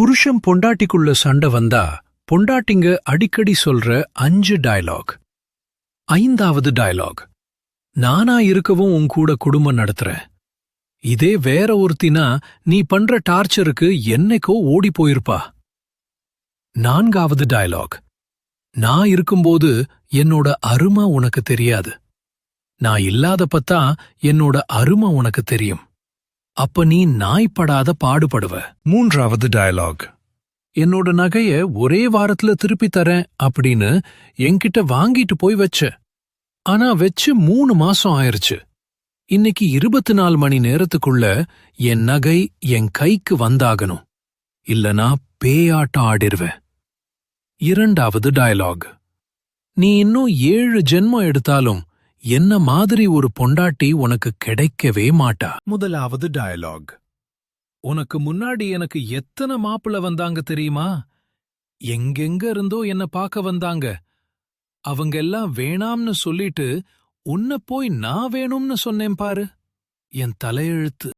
புருஷன் பொண்டாட்டிக்குள்ள சண்டை வந்தா பொண்டாட்டிங்க அடிக்கடி சொல்ற அஞ்சு டயலாக் ஐந்தாவது டயலாக் நானா இருக்கவும் உன் கூட குடும்பம் நடத்துறேன். இதே வேற ஒருத்தினா நீ பண்ற டார்ச்சருக்கு என்னைக்கோ ஓடி போயிருப்பா. நான்காவது டயலாக் நான் இருக்கும்போது என்னோட அருமை உனக்கு தெரியாது. நான் இல்லாதப்பத்தான் என்னோட அருமை உனக்கு தெரியும். அப்ப நீ நாய்ப்படாத பாடுபடுவ. மூன்றாவது டயலாக் என்னோட நகைய ஒரே வாரத்துல திருப்பி தரேன் அப்படின்னு என்கிட்ட வாங்கிட்டு போய் வச்ச. ஆனா வச்சு மூணு மாசம் ஆயிருச்சு. இன்னைக்கு இருபத்தி நாலு மணி நேரத்துக்குள்ள என் நகை என் கைக்கு வந்தாகணும். இல்லனா பேயாட்டம் ஆடிருவேன். இரண்டாவது டயலாக் நீ இன்னும் ஏழு ஜென்மம் எடுத்தாலும் என்ன மாதிரி ஒரு பொண்டாட்டி உனக்கு கிடைக்கவே மாட்டா? முதலாவது டயலாக் உனக்கு முன்னாடி எனக்கு எத்தனை மாப்பிள வந்தாங்க தெரியுமா? எங்கெங்க இருந்தோ என்ன பார்க்க வந்தாங்க. அவங்க எல்லாம் வேணாம்னு சொல்லிட்டு உன்ன போய் நான் வேணும்னு சொன்னேன் பாரு. என் தலையெழுத்து.